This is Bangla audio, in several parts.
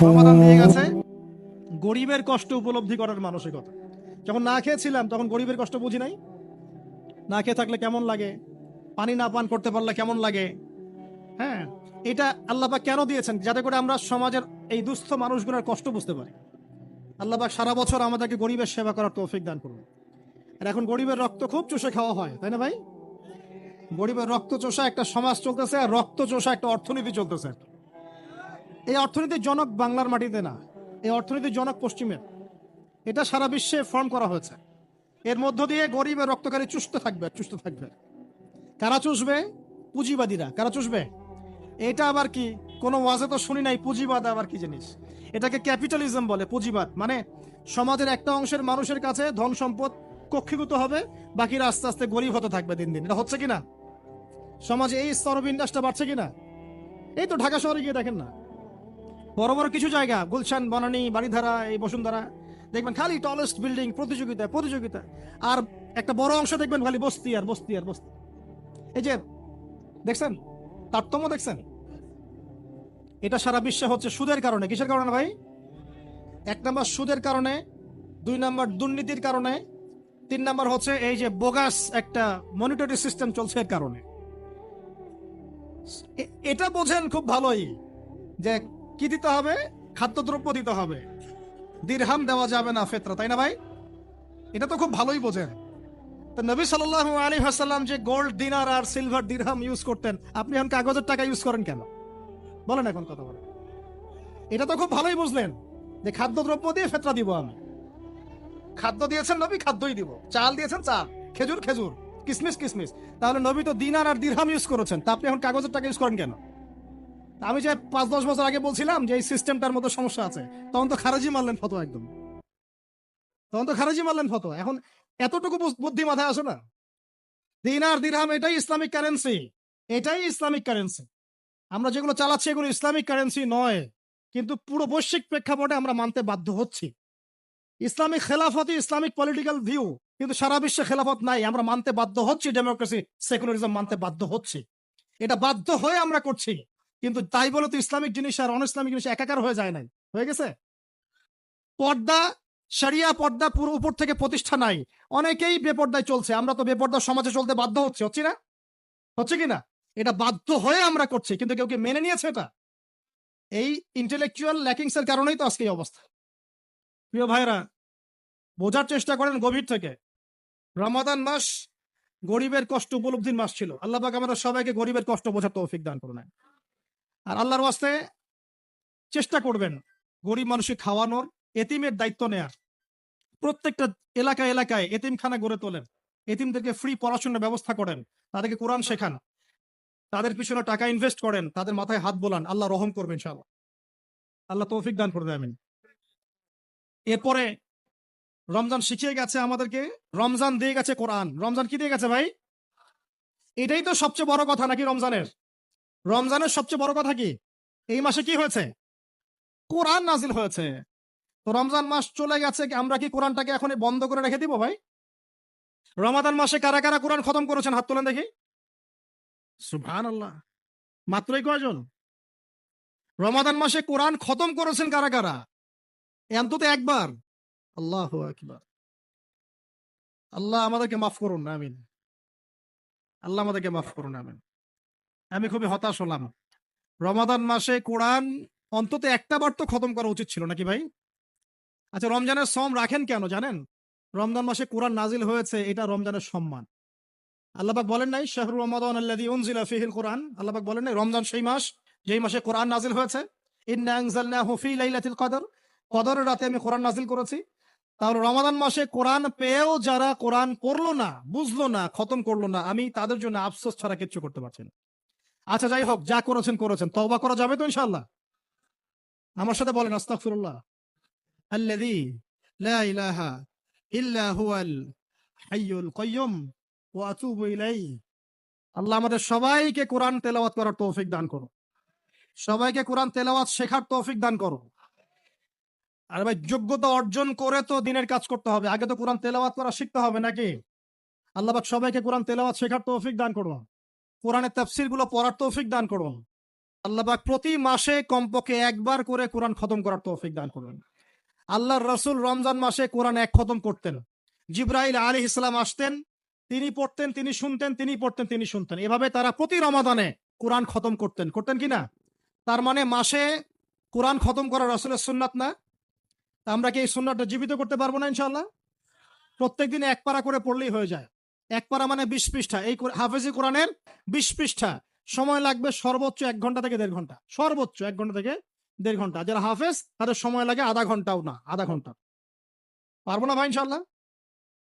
সমাধান দিয়ে গেছে। গরিবের কষ্ট উপলব্ধি করার মানসিকতা। যখন না খেয়েছিলাম তখন গরিবের কষ্ট বুঝি নাই। না খেয়ে থাকলে কেমন লাগে? পানি না পান করতে পারলে কেমন লাগে? হ্যাঁ এটা আল্লাপাক কেন দিয়েছেন? যাতে করে আমরা সমাজের এই দুস্থ মানুষগুলোর কষ্ট বুঝতে পারি। আল্লাপাক সারা বছর আমাদেরকে গরিবের সেবা করার তৌফিক দান করুন। আর এখন গরিবের রক্ত খুব চষে খাওয়া হয় তাই না ভাই? গরিবের রক্ত চোষা একটা সমাজ চলতেছে আর রক্ত চোষা একটা অর্থনীতি চলতেছে। এই অর্থনীতির জনক বাংলার মাটিতে না, এই অর্থনীতির জনক পশ্চিমের। এটা সারা বিশ্বে ফর্ম করা হয়েছে। এর মধ্য দিয়ে গরিবের রক্তকারী চুষ্ট থাকবে চুষ্ট থাকবে। কারা চুষবে? পুঁজিবাদীরা। কারা চুষবে? এটা আবার কি? কোনো ওয়াজে তো শুনি নাই, পুঁজিবাদ আবার কি জিনিস? এটাকে ক্যাপিটালিজম বলে, পুঁজিবাদ। মানে সমাজের একটা অংশের মানুষের কাছে ধন সম্পদ কক্ষীভূত হবে, বাকিরা আস্তে আস্তে গরিব হতে থাকবে দিন দিন। এটা হচ্ছে কিনা সমাজে এই স্তরবিন্যাসটা বাড়ছে কিনা এই তো ঢাকা শহরে গিয়ে দেখেন না। বড় বড় কিছু জায়গা, গুলশান, বনানী বাড়িধারা এই বসুন্ধরা। দেখবেন খালি টলেস্ট বিল্ডিং প্রতিযোগিতা প্রতিযোগিতা। আর একটা বড় অংশ দেখবেন খালি বস্তি আর বস্তি আর বস্তি। এই যে, দেখছেন? তারতম্য দেখছেন? এটা সারা বিশ্বে হচ্ছে সুদের কারণে। কিসের কারণে ভাই? এক নাম্বার সুদের কারণে, দুই নাম্বার দুর্নীতির কারণে, তিন নাম্বার হচ্ছে এই যে বোগাস একটা মনিটরি সিস্টেম চলছে এর কারণে। এটা বোঝেন খুব ভালোই যে কি দিতে হবে? খাদ্যদ্রব্য দিতে হবে। দিরহাম দেওয়া যাবে না ফেতরা, তাই না ভাই? এটা তো খুব ভালোই বোঝেন। তো নবী সাল্লাল্লাহু আলী হাসাল্লাম যে গোল্ড দিনার আর সিলভার দিরহাম ইউজ করতেন, আপনি এখন কাগজের টাকা ইউজ করেন কেন? বলেন এখন কথা বলেন। এটা তো খুব ভালোই বুঝলেন যে খাদ্যদ্রব্য দিয়ে ফেতরা দিব আমি। খাদ্য দিয়েছেন নবী, খাদ্যই দিব। চাল দিয়েছেন চাল। খেজুর খেজুর। কিসমিস কিসমিস। তাহলে নবী তো দিনার আর দিরহাম ইউজ করেছেন, তা আপনি এখন কাগজের টাকা ইউজ করেন কেন? আমি যে পাঁচ দশ বছর আগে বলছিলাম যে এই সিস্টেমটার মধ্যে সমস্যা আছে, তখন তো খারাজি মারলেন ফটো একদম। তখন তো খারাজি মারলেন ফটো এখন এতটুকু বুদ্ধি মাথায় আসো না। দিনার দিরহাম, এটাই ইসলামিক কারেন্সি এটাই ইসলামিক কারেন্সি আমরা যেগুলো চালাচ্ছি এগুলো ইসলামিক কারেন্সি নয়। কিন্তু পুরো বৈশ্বিক প্রেক্ষাপটে আমরা মানতে বাধ্য হচ্ছি। ইসলামিক খেলাফতই ইসলামিক পলিটিক্যাল ভিউ কিন্তু সারা বিশ্বে খেলাফত নাই। আমরা মানতে বাধ্য হচ্ছি ডেমোক্রেসি সেকুলারিজম মানতে বাধ্য হচ্ছি। এটা বাধ্য হয়ে আমরা করছি। কিন্তু তাই বলে তো ইসলামিক জিনিস আর অন ইসলামিক জিনিস একাকার হয়ে যায় নাই। হয়ে গেছে? পর্দা সারিয়া পর্দা পুরো উপর থেকে প্রতিষ্ঠা নাই। অনেকেই বেপর্দায় চলছে। আমরা তো বেপর্দা সমাজে চলতে বাধ্য হচ্ছে হচ্ছে না? হচ্ছে কি না? এটা বাধ্য হয়ে আমরা করছি, কিন্তু কেউ কি মেনে নিয়েছে এটা? এই ইন্টেলেকচুয়াল ল্যাকিংস এর কারণেই তো আজকে এই অবস্থা। প্রিয় ভাইরা বোঝার চেষ্টা করেন গভীর থেকে। রমাদান মাস গরিবের কষ্ট উপলব্ধির মাস ছিল। আল্লাহ পাক আমাদের সবাইকে গরিবের কষ্ট বোঝার তৌফিক দান করুন। আর আল্লাহর ওয়াস্তে চেষ্টা করবেন গরিব মানুষকে খাওয়ানোর, এতিমের দায়িত্ব নেয়ার। প্রত্যেকটা এলাকা এলাকায় এতিমখানা গড়ে তোলেন। এতিমদেরকে ফ্রি পড়াশোনার ব্যবস্থা করেন। তাদেরকে কোরআন শেখান। তাদের পিছনে টাকা ইনভেস্ট করেন। তাদের মাথায় হাত বোলান। আল্লাহ রহম করবেন ইনশাআল্লাহ। আল্লাহ তৌফিক দান করে দেবেন এরপরে রমজান শিখিয়ে গেছে আমাদেরকে। রমজান দিয়ে গেছে কোরআন। রমজান কি দিয়ে গেছে ভাই? এটাই তো সবচেয়ে বড় কথা নাকি রমজানের? রমজানের সবচেয়ে বড় কথা কি? এই মাসে কি হয়েছে? কোরআন নাজিল হয়েছে। তো রমজান মাস চলে গেছে, আমরা কি কোরআনটাকে এখন বন্ধ করে রেখে দিব ভাই? রমাদান মাসে কারা কারা কোরআন খতম করেছেন, হাত তোলেন দেখি। সুবহান আল্লাহ মাত্রই কয়জন? রমাদান মাসে কোরআন খতম করেছেন কারা কারা? অন্তত একবার। আল্লাহ আকবার। আল্লাহ আমাদেরকে মাফ করুন, আমিন। আল্লাহ আমাদেরকে মাফ করুন, আমিন। আমি খুবই হতাশ হলাম। রমাদান মাসে কোরআন অন্তত একটা বার তো খতম করা উচিত ছিল, নাকি ভাই? আচ্ছা রমজানের সম রাখেন কেন, জানেন? রমজান মাসে কোরআন নাজিল হয়েছে, এটা রমজানের সম্মান। আল্লাহবাক বলেন নাই, শাহরু রমাদান আল্লাযী উনজিলা ফিহিল কোরআন আল্লাহবাক বলেন নাই, রমজান সেই মাস, যেই মাসে কোরআন নাজিল হয়েছে কদর কদরের রাতে আমি কোরআন নাজিল করেছি। তাহলে রমাদান মাসে কোরআন পেয়েও যারা কোরআন পড়ল না, বুঝলো না, খতম করল না, আমি তাদের জন্য আফসোস ছাড়া কিচ্ছু করতে পারছি না। আচ্ছা যাই হোক, যা করেছেন করেছেন। তওবা করা যাবে তো ইনশাল্লাহ আমার সাথে বলেন, আস্তাগফিরুল্লাহ। আল্লাযী লা আল্লাহ আমাদের সবাইকে কোরআন তেলাওয়াত করার তৌফিক দান করো সবাইকে কোরআন তেলাওয়াত শেখার তৌফিক দান করো আর ভাই, যোগ্যতা অর্জন করে তো দিনের কাজ করতে হবে। আগে তো কোরআন তেলাওয়াত করা শিখতে হবে নাকি? আল্লাহ সবাইকে কোরআন তেলাওয়াত শেখার তৌফিক দান করুন। কোরআনের তাফসিরগুলো পড়ার তৌফিক দান করুন। আল্লাহ পাক প্রতি মাসে কমপক্ষে একবার করে কোরআন খতম করার তৌফিক দান করবেন আল্লাহর রসুল রমজান মাসে কোরআন এক খতম করতেন। জিব্রাইল আলী ইসলাম আসতেন, তিনি পড়তেন, তিনি শুনতেন, তিনি পড়তেন, তিনি শুনতেন। এভাবে তারা প্রতি রমাদানে কোরআন খতম করতেন। করতেন কি না? তার মানে মাসে কোরআন খতম করা রসুলের সুন্নাত না? আমরা কি এই সুন্নাতটা জীবিত করতে পারব না ইনশাল্লাহ প্রত্যেক দিন এক পারা করে পড়লেই হয়ে যায়। এক পারা মানে বিশ পৃষ্ঠা। এই হাফেজি কোরআনের বিশ পৃষ্ঠা। সময় লাগবে সর্বোচ্চ এক ঘণ্টা থেকে দেড় ঘণ্টা। সর্বোচ্চ এক ঘণ্টা থেকে দেড় ঘণ্টা। যারা হাফেজ, তাদের সময় লাগে আধা ঘন্টাও না, আধা ঘণ্টা। পারব না ভাই ইনশাল্লাহ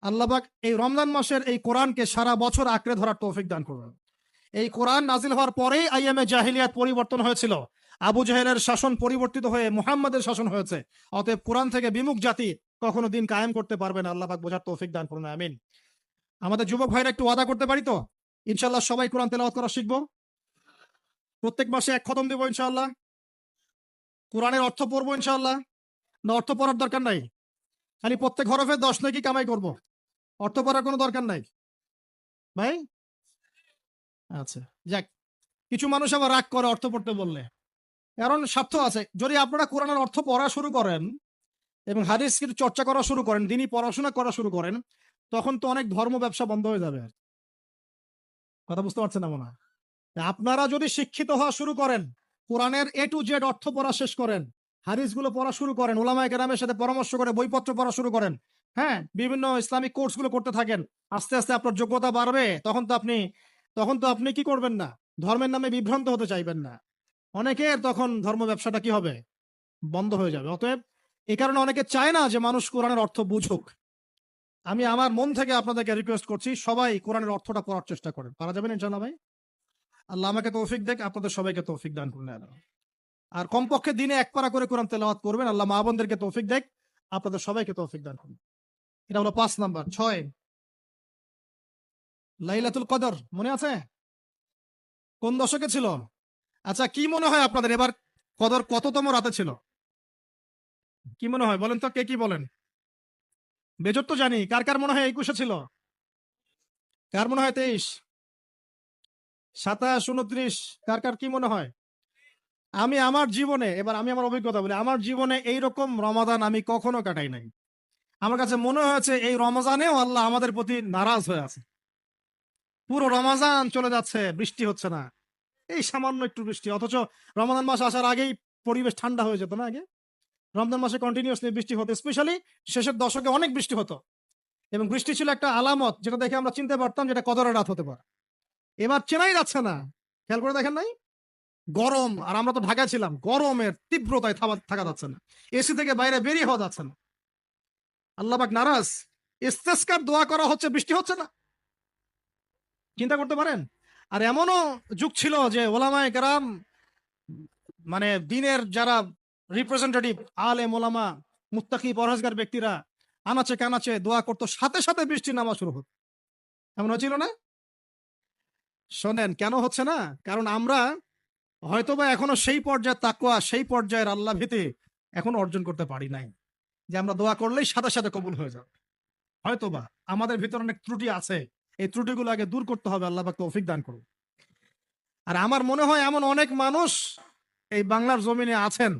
আল্লাহবাক এই রমজান মাসের এই কোরআনকে সারা বছর আঁকড়ে ধরার তৌফিক দান করবেন এই কোরআন নাজিল হওয়ার পরেই আইএমএ জাহিলিয়াত পরিবর্তন হয়েছিল। আবু জাহেলের শাসন পরিবর্তিত হয়ে মুহাম্মাদের শাসন হয়েছে। অতএব কোরআন থেকে বিমুখ জাতি কখনো দিন কায়েম করতে পারবে না। আল্লাহ পাক বোঝার তৌফিক দান করুন, আমিন। আমাদের যুবক ভাইরা একটু ওয়াদা করতে পারি তো? ইনশাল্লাহ সবাই কোরআন তেলাওয়াত করা শিখব। প্রত্যেক মাসে এক খতম দেবো ইনশাল্লাহ কোরআনের অর্থ পড়ব ইনশাল্লাহ না, অর্থ পড়ার দরকার নাই। খালি প্রত্যেক হরফে দশ নাকি কামাই করব। অর্থ পড়ার কোনো দরকার নাই। ভাই? আচ্ছা যাক। কিছু মানুষ আবার রাগ করে অর্থ পড়তে বললে। কারণ স্বার্থ আছে। যদি আপনারা কোরআনের অর্থ পড়া শুরু করেন এবং হাদিস চর্চা করা শুরু করেন, দিনই পড়াশোনা করা শুরু করেন তখন তো অনেক ধর্ম ব্যবসা বন্ধ হয়ে যাবে আর কথা বুঝতে পারছেন না মনে হয়? আপনারা যদি শিক্ষিত হওয়া শুরু করেন, কোরআনের এ টু জেড অর্থ পড়া শেষ করেন হাদিসগুলো পড়া শুরু করেন ওলামায় কেরামের সাথে পরামর্শ করে বইপত্র পড়া শুরু করেন হ্যাঁ বিভিন্ন ইসলামিক কোর্সগুলো করতে থাকেন, আস্তে আস্তে আপনার যোগ্যতা বাড়বে, তখন তো আপনি, তখন তো আপনি কি করবেন না? ধর্মের নামে বিভ্রান্ত হতে চাইবেন না। অনেকের তখন ধর্ম ব্যবসাটা কি হবে? বন্ধ হয়ে যাবে। অতএব এ কারণে অনেকে চায় না যে মানুষ কোরআনের অর্থ বুঝুক। আমি আমার মন থেকে আপনাদেরকে রিকোয়েস্ট করছি, সবাই কোরআনের অর্থটা পড়ার চেষ্টা করেন। পারা যাবেন ইনশাল্লাহ ভাই? আল্লাহ আমাকে তৌফিক দেখ আপনাদের সবাইকে তৌফিক দান করুন আর কমপক্ষে দিনে এক পারা করে কোরআন তেলাওয়াত করবেন, আল্লাহ মা বোনদেরকে তৌফিক দেখ আপনাদের সবাইকে তৌফিক দান করুন। এটা হলো পাঁচ নাম্বার। ছয়, লাইলাতুল কদর, মনে আছে? কোন দশকে ছিল? আচ্ছা কি মনে হয় আপনাদের? এবার কদর কততম রাতে ছিল? কি মনে হয়? বলেন তো, কে কি বলেন? বেজর তো জানি, কার কার মনে হয় একুশে ছিল? কার মনে হয় তেইশ? সাতাশ, উনত্রিশ, কার কার কি মনে হয়? আমি আমার জীবনে, এবার আমি আমার অভিজ্ঞতা বলি, আমার জীবনে এইরকম রমাদান আমি কখনো কাটাই নাই। আমার কাছে মনে হয়েছে এই রমজানেও আল্লাহ আমাদের প্রতি নারাজ হয়ে আছে। পুরো রমাজান চলে যাচ্ছে, বৃষ্টি হচ্ছে না। এই সামান্য একটু বৃষ্টি, অথচ রমাদান মাস আসার আগেই পরিবেশ ঠান্ডা হয়ে যেত না আগে? রমজান মাসে কন্টিনিউসলি বৃষ্টি হতো স্পেশালি শেষের দশকে অনেক বৃষ্টি হতো। এবং বৃষ্টি ছিল একটা আলামত, যেটা দেখে আমরা চিনতে পারতাম যেটা কদরের রাত হতে পারে। এবার চেনাই যাচ্ছে না। খেয়াল করে দেখেন নাই? গরম, আর আমরা তো ঢাকায় ছিলাম, গরমের তীব্রতায় থাকা যাচ্ছে না। এসি থেকে বাইরে বেরিয়ে হওয়া যাচ্ছে না। আল্লাহবাক নারাজ। ইস্তেস্কার দোয়া করা হচ্ছে, বৃষ্টি হচ্ছে না। চিন্তা করতে পারেন? আর এমনও যুগ ছিল যে ওলামায় কেরাম মানে দিনের যারা রিপ্রেজেন্টেটিভ আলে মোলামা, মুত্তাকি, পরহেজগার ব্যক্তিরা আনাচে কানাচে দোয়া করতো, সাথে সাথে বৃষ্টি নামা শুরু হতো। এমন হচ্ছিল না? শোনেন, কেন হচ্ছে না? কারণ আমরা হয়তোবা এখনও সেই পর্যায়ে তাকুয়া সেই পর্যায়ের আল্লাহ ভীতি এখন অর্জন করতে পারি নাই। যে আমরা দোয়া করলেই সাথে সাথে কবুল হয়ে যাবে। হয়তোবা আমাদের ভিতরে অনেক ত্রুটি আছে, এই ত্রুটিগুলো আগে দূর করতে হবে, আল্লাহ তৌফিক দান করুন। আর আমার মনে হয় এমন অনেক মানুষ এই বাংলার জমিনে আছেন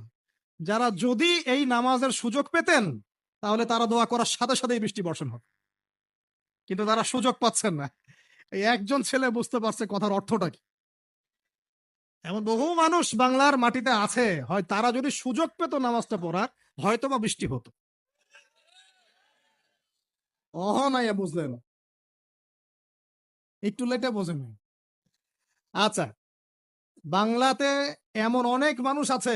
যারা যদি এই নামাজের সুযোগ পেতেন, তাহলে তারা দোয়া করার সাথে সাথেই বৃষ্টি বর্ষণ হবে কিন্তু তারা সুযোগ পাচ্ছেন না। এই একজন ছেলে বুঝতে পারছে কথার অর্থটা কি। এমন বহু মানুষ বাংলার মাটিতে আছে, হয় তারা যদি সুযোগ পেত নামাজটা পড়ার হয়তো বা বৃষ্টি হতো। অহ নাই বুঝলেন। একটু লেটে বোঝেন আচ্ছা বাংলাতে এমন অনেক মানুষ আছে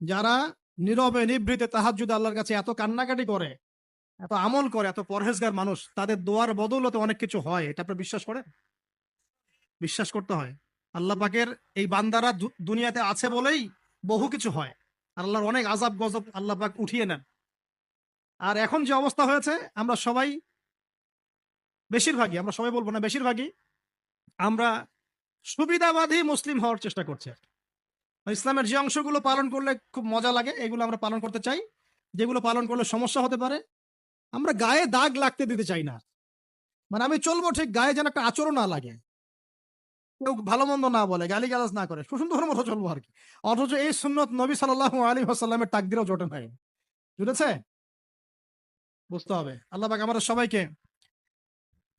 যারা নীরবে, নিভৃতে তাহাজ্জুদ আল্লাহর কাছে এত কান্নাকাটি করে, এত আমল করে, এত পরহেজগার মানুষ, তাদের দোয়ার বদৌলতে অনেক কিছু হয়। এটা আপনি বিশ্বাস করেন? বিশ্বাস করতে হয়। আল্লাহ পাকের এই বান্দারা দুনিয়াতে আছে বলেই বহু কিছু হয়। আর আল্লাহর অনেক আজাব গজব আল্লাহ পাক উঠিয়ে নেন। আর এখন যে অবস্থা হয়েছে, আমরা সবাই বেশিরভাগই, আমরা সবাই বলব না বেশিরভাগই, আমরা সুবিধাবাদী মুসলিম হওয়ার চেষ্টা করছি। ইসলামের যে অংশগুলো পালন করলে খুব মজা লাগে, এগুলো আমরা পালন করতে চাই। যেগুলো পালন করলে সমস্যা হতে পারে। আমরা গায়ে দাগ লাগতে দিতে চাই না। মানে আমি চলবো ঠিক, গায়ে যেন একটা আচরণ না লাগে। কেউ ভালো মন্দ না বলে গালি গালাজ না করে সুন্দর মতো চলবো আর কি। অথচ এই সুন্নত নবী সাল্লাহ আলী আসাল্লামের টাকদিরও জোটে নাই। বুঝেছে বুঝতে হবে। আল্লাহ পাক আমাদের সবাইকে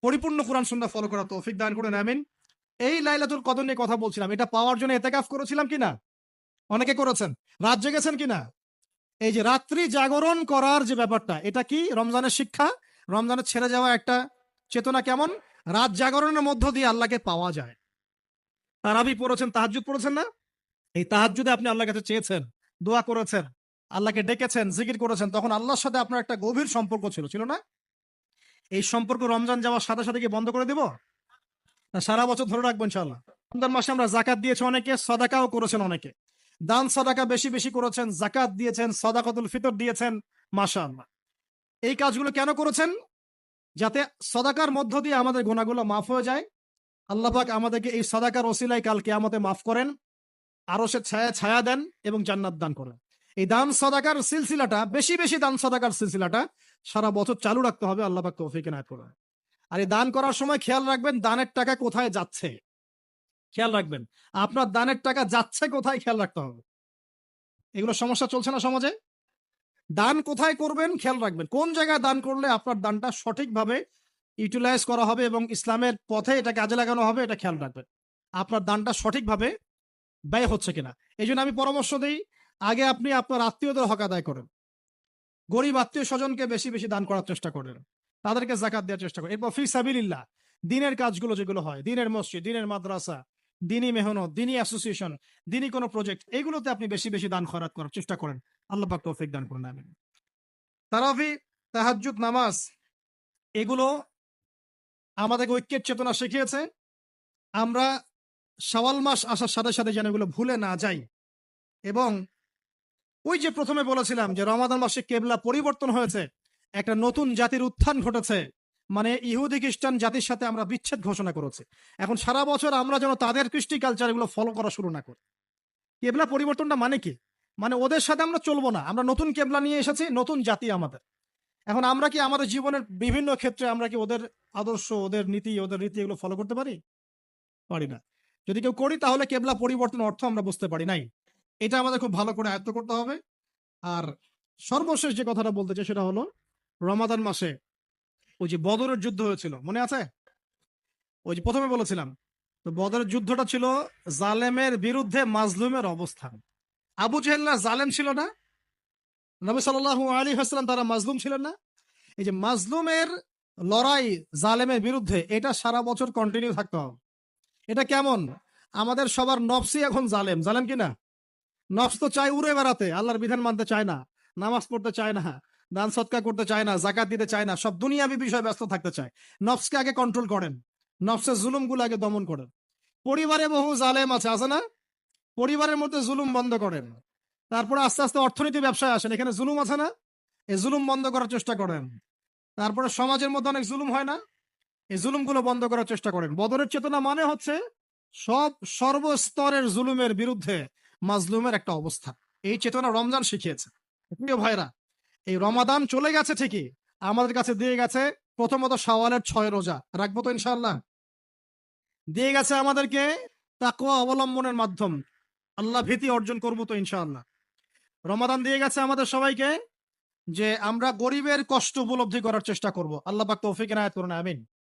পরিপূর্ণ কোরআন সুন্দর ফলো করা তো তৌফিক দান করে আমিন। এই লাইলাতুল কদর নিয়ে কথা বলছিলাম, এটা পাওয়ার জন্য এতেকাফ করেছিলাম কিনা অনেকে করেছেন। রাত জেগেছেন কিনা? এই যে রাত্রি জাগরণ করার যে ব্যাপারটা, এটা কি রমজানের শিক্ষা? রমজানের ছেড়ে যাওয়া একটা চেতনা কেমন? রাত জাগরণের মধ্য দিয়ে আল্লাহকে পাওয়া যায়। তারাবি পড়েছেন, তাহাজ্জুদ পড়েছেন না? এই তাহাজ্জুদে আপনি আল্লাহর কাছে চেয়েছেন, দোয়া করেছেন, আল্লাহকে ডেকেছেন, জিকির করেছেন, তখন আল্লাহর সাথে আপনার একটা গভীর সম্পর্ক ছিল ছিল না? এই সম্পর্ক রমজান যাওয়ার সাথে সাথে কি বন্ধ করে দিব? সারা বছর ধরে রাখব ইনশাল্লাহ রমজান মাসে আমরা জাকাত দিয়েছি অনেকে, সদাকাও করেছেন অনেকে। দান সদাকা বেশি বেশি করেছেন জাকাত দিয়েছেন, সদাকাতুল ফিতর দিয়েছেন মাসা এই কাজগুলো কেন করেছেন? যাতে সদাকার মধ্য দিয়ে আমাদের গোনাগুলো মাফ হয়ে যায়। আল্লাহ পাক আমাদেরকে এই সদাকার ওসিলায় কালকে আমাদের মাফ করেন আরও সে ছায়া ছায়া দেন এবং জান্নাত দান করেন। এই দান সদাকার সিলসিলাটা, বেশি বেশি দান সদাকার সিলসিলাটা সারা বছর চালু রাখতে হবে, আল্লাহ পাক তৌফিক এনায়েত করেন। আর এই দান করার সময় খেয়াল রাখবেন, দানের টাকা কোথায় যাচ্ছে? খেয়াল রাখবেন, আপনার দানের টাকা যাচ্ছে কোথায় খেয়াল রাখতে হবে। এগুলো সমস্যা চলছে না সমাজে? দান কোথায় করবেন খেয়াল রাখবেন, কোন জায়গায় দান করলে আপনার দানটা সঠিকভাবে ইউটিলাইজ করা হবে এবং ইসলামের পথে এটা কাজে লাগানো হবে, এটা খেয়াল রাখবেন। আপনার দানটা সঠিকভাবে ব্যয় হচ্ছে কিনা। এই আমি পরামর্শ দিই, আগে আপনি আপনার আত্মীয়দের হক আদায় করেন। গরিব আত্মীয় স্বজনকে বেশি বেশি দান করার চেষ্টা করেন। তাদেরকে জাকাত দেওয়ার চেষ্টা করেন। এরপর ফি সাবিল্লাহ দিনের কাজগুলো যেগুলো হয়, দিনের মসজিদ, দিনের মাদ্রাসা দিনী মেহনত দিনী অ্যাসোসিয়েশন দিনী কোনো প্রজেক্ট এগুলোতে আপনি বেশি বেশি দান খরাত করার চেষ্টা করেন। আল্লাহ পাক তৌফিক দান করুন, আমিন। তারাফি তাহাজ্জুদ, নামাজ, এগুলো আমাদেরকে ঐক্যের চেতনা শিখিয়েছে। আমরা সওয়াল মাস আসার সাথে সাথে যেন এগুলো ভুলে না যাই। এবং ওই যে প্রথমে বলেছিলাম যে রমাদান মাসে কেবলা পরিবর্তন হয়েছে, একটা নতুন জাতির উত্থান ঘটেছে। মানে ইহুদি খ্রিস্টান জাতির সাথে আমরা বিচ্ছেদ ঘোষণা করেছি। এখন সারা বছর আমরা যেন তাদের কৃষ্টি কালচার এগুলো ফলো করা শুরু না করি। কেবলা পরিবর্তনটা মানে কি? মানে ওদের সাথে আমরা চলবো না। আমরা নতুন কেবলা নিয়ে এসেছি, নতুন জাতি আমাদের। এখন আমরা কি আমাদের জীবনের বিভিন্ন ক্ষেত্রে আমরা কি ওদের আদর্শ, ওদের নীতি, ওদের রীতি এগুলো ফলো করতে পারি? পারি না। যদি কেউ করি তাহলে কেবলা পরিবর্তন অর্থ আমরা বুঝতে পারি নাই। এটা আমাদের খুব ভালো করে আয়ত্ত করতে হবে। আর সর্বশেষ যে কথাটা বলতে চাই সেটা হলো, রমাদান মাসে ওই যে বদরের যুদ্ধ হয়েছিল, মনে আছে? ওই যে প্রথমে বলেছিলাম, তো বদরের যুদ্ধটা ছিল জালেমের বিরুদ্ধে মাজলুমের অবস্থান। আবু জেহেল্লা জালেম ছিল না? নবী সাল্লাহ আলী হাসলাম তারা মাজলুম ছিলেন না? এই যে মাজলুমের লড়াই জালেমের বিরুদ্ধে, এটা সারা বছর কন্টিনিউ থাকতে হবে। এটা কেমন? আমাদের সবার নফসি এখন জালেম। জালেম কিনা নফস তো চায় উড়ে বেড়াতে, আল্লাহর বিধান মানতে চায় না, নামাজ পড়তে চায় না দান সৎকার করতে চায় না জাকাত দিতে চায় না, সব দুনিয়াবি বিষয়ে ব্যস্ত থাকতে চায়। নফসকে আগে কন্ট্রোল করেন। নফসের জুলুমগুলো আগে দমন করেন। পরিবারে বহু জালেম আছে আছে না? পরিবারের মধ্যে জুলুম বন্ধ করেন। তারপরে আস্তে আস্তে অর্থনীতি ব্যবসায় আসেন। এখানে জুলুম আছে না? এই জুলুম বন্ধ করার চেষ্টা করেন। তারপরে সমাজের মধ্যে অনেক জুলুম হয় না? এই জুলুমগুলো বন্ধ করার চেষ্টা করেন। বদরের চেতনা মানে হচ্ছে সব সর্বস্তরের জুলুমের বিরুদ্ধে মাজলুমের একটা অবস্থা। এই চেতনা রমজান শিখিয়েছে। প্রিয় ভাইরা এই রমাদান চলে গেছে ঠিকই। আমাদের কাছে দিয়ে গেছে প্রথমত সওয়ালের ছয় রোজা। রাখব তো ইনশাল্লাহ দিয়ে গেছে আমাদেরকে তাকুয়া অবলম্বনের মাধ্যম। আল্লাহ ভীতি অর্জন করব তো ইনশাল্লাহ রমাদান দিয়ে গেছে আমাদের সবাইকে যে আমরা গরিবের কষ্ট উপলব্ধি করার চেষ্টা করব। আল্লাহ পাক তৌফিক নায়াত করুন, আমিন।